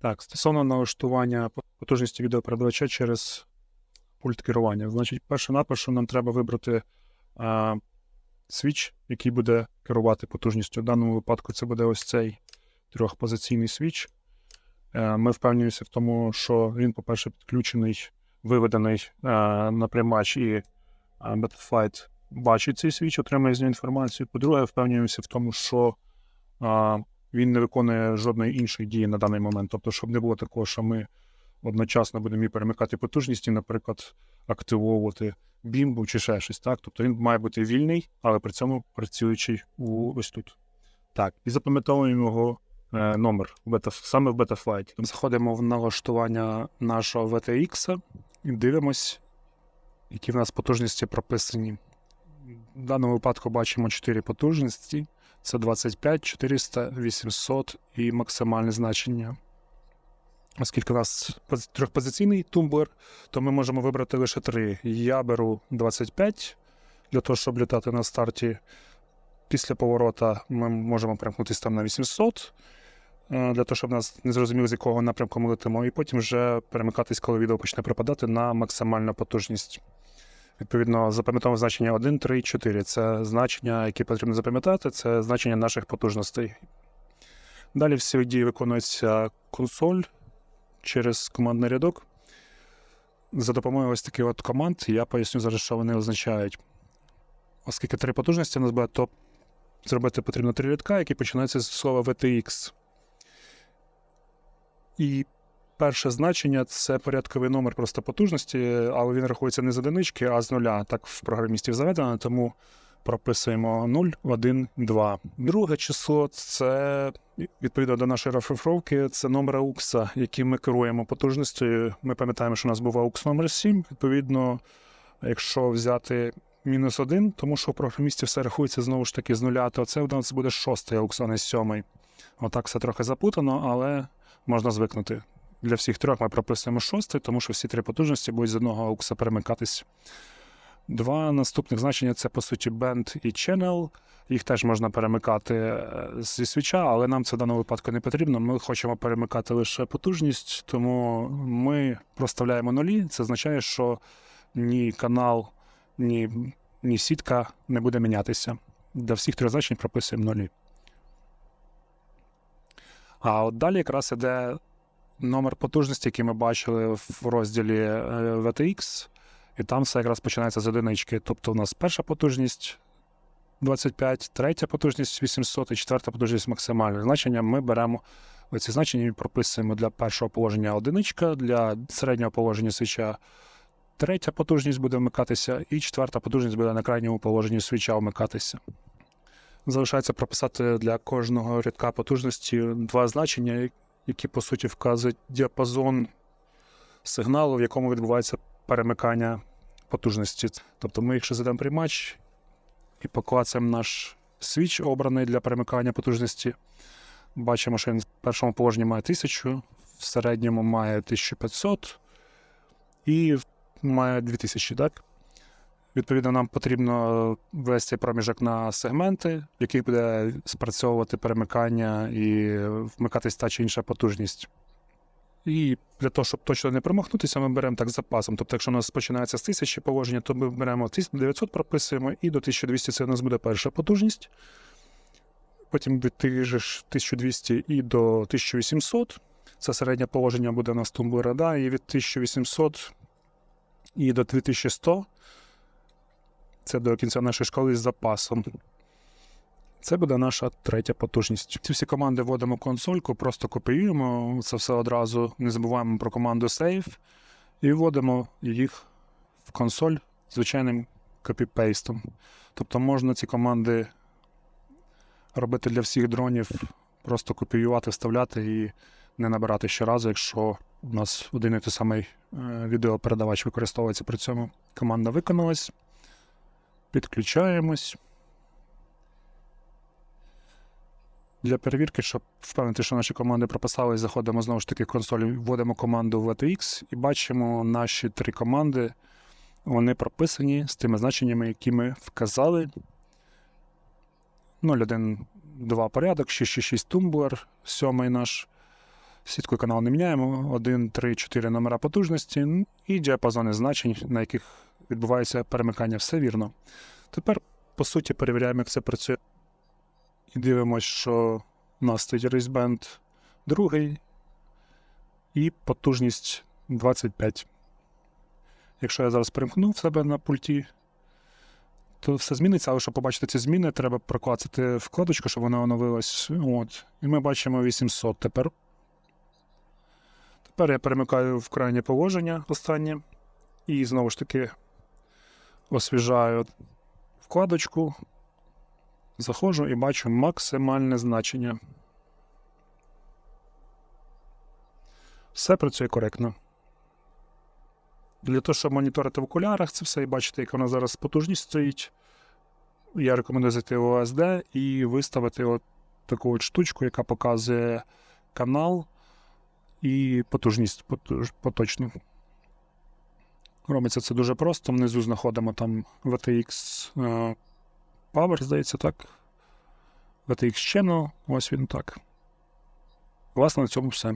Так, стосовно налаштування потужності відеопередавача через пульт керування. Значить, перше наперше нам треба вибрати а, свіч, який буде керувати потужністю. В даному випадку це буде ось цей трьохпозиційний свіч. Е, Ми впевнюємося в тому, що він, по-перше, підключений, виведений е, на приймач і е, Betaflight бачить цей свіч, отримує з нього інформацію. По-друге, впевнюємося в тому, що а, він не виконує жодної іншої дії на даний момент. Тобто, щоб не було такого, що ми одночасно будемо і перемикати потужність наприклад, активовувати бімбу чи ще щось. Так? Тобто він має бути вільний, але при цьому працюючий у, ось тут. Так, і запам'ятовуємо його е, номер бета, саме в Betaflight. Заходимо в налаштування нашого VTX і дивимось, які в нас потужності прописані. В даному випадку бачимо 4 потужності: це 25, 400, 800 і максимальне значення. Оскільки у нас трьохпозиційний тумблер, то ми можемо вибрати лише три. Я беру 25 для того, щоб літати на старті. Після поворота ми можемо примкнутися там на 800, е, для того, щоб нас не зрозуміло, з якого напрямку ми летимо, і потім вже перемикатись, коли відео почне припадати на максимальну потужність. Відповідно, запам'ятовуємо значення 1, 3, 4. Це значення, які потрібно запам'ятати, це значення наших потужностей. Далі всі дії виконується консоль через командний рядок. За допомогою ось таких от команд я поясню зараз, що вони означають. Оскільки три потужності у нас буде, то зробити потрібно три рядка, які починаються з слова VTX. І перше значення це порядковий номер просто потужності, але він рахується не з одинички, а з нуля. Так в програмістів заведено, тому прописуємо 0, 1, 2. Друге число це відповідно до нашої розшифровки, це номер AUX, яким ми керуємо потужністю. Ми пам'ятаємо, що у нас був AUX номер 7. Відповідно, якщо взяти мінус 1, тому що у програмістів все рахується знову ж таки з нуля, то це у нас буде шостий AUX, а не сьомий. Отак все трохи запутано, але можна звикнути. Для всіх трьох ми прописуємо шостий, тому що всі три потужності будуть з одного AUX перемикатись. Два наступних значення це, по суті, band і channel. Їх теж можна перемикати е, зі свіча, але нам це в даному випадку не потрібно. Ми хочемо перемикати лише потужність, тому ми проставляємо нулі. Це означає, що ні канал, ні, ні сітка не буде мінятися. Для всіх трьох значень прописуємо нулі. А от далі якраз іде номер потужності, який ми бачили в розділі е, VTX. І там все якраз починається з одинички. Тобто у нас перша потужність 25, третя потужність 800 і четверта потужність максимальне. Значення ми беремо оці значення і прописуємо для першого положення одиничка, для середнього положення свіча третя потужність буде вмикатися, і четверта потужність буде на крайньому положенні свіча вмикатися. Залишається прописати для кожного рядка потужності два значення, які по суті вказують діапазон сигналу, в якому відбувається перемикання потужності. Тобто ми, якщо задаємо приймач і поклацаємо наш свіч, обраний для перемикання потужності, бачимо, що він в першому положенні має 1000, в середньому має 1500 і має 2000, так? Відповідно, нам потрібно ввести проміжок на сегменти, в яких буде спрацьовувати перемикання і вмикатись та чи інша потужність. І для того, щоб точно не промахнутися, ми беремо так з запасом. Тобто, якщо у нас починається з 1000 положення, то ми беремо 1900, прописуємо, і до 1200 це у нас буде перша потужність. Потім від тих же ж 1200 і до 1800. Це середнє положення буде у нас тумблера, да, і від 1800 і до 2100. Це до кінця нашої школи з запасом. Це буде наша третя потужність. Ці всі команди вводимо консольку, просто копіюємо це все одразу. Не забуваємо про команду Save і вводимо їх в консоль звичайним копіпейстом. Тобто можна ці команди робити для всіх дронів, просто копіювати, вставляти і не набирати щоразу, якщо у нас один і той самий е, відеопередавач використовується при цьому. Команда виконалась. Підключаємось. Для перевірки, щоб впевнити, що наші команди прописали, заходимо знову ж таки в консоль, вводимо команду в VTX і бачимо наші три команди. Вони прописані з тими значеннями, які ми вказали. 0, 1, 2 порядок, 666 тумблер, сьомий наш Сіткою канал не міняємо. 1, 3, 4 номера потужності ну, і діапазони значень, на яких відбувається перемикання. Все вірно. Тепер, по суті, перевіряємо, як це працює. І дивимося, що у нас стоїть рейсбенд другий і потужність 25. Якщо я зараз перемкну в себе на пульті, то все зміниться, але щоб побачити ці зміни, треба проклацати вкладочку, щоб вона оновилась. От. І ми бачимо 800 тепер. Тепер я перемикаю в крайнє положення останнє. І знову ж таки освіжаю вкладочку. Заходжу і бачу максимальне значення. Все працює коректно. Для того, щоб моніторити в окулярах це все і бачити, яка вона зараз потужність стоїть. Я рекомендую зайти в OSD і виставити от таку от штучку, яка показує канал і потужність потуж- поточну. Робиться це дуже просто. Внизу знаходимо там VTX е, Power, здається, так. VTX Channel, ось він так. Власне, на цьому все.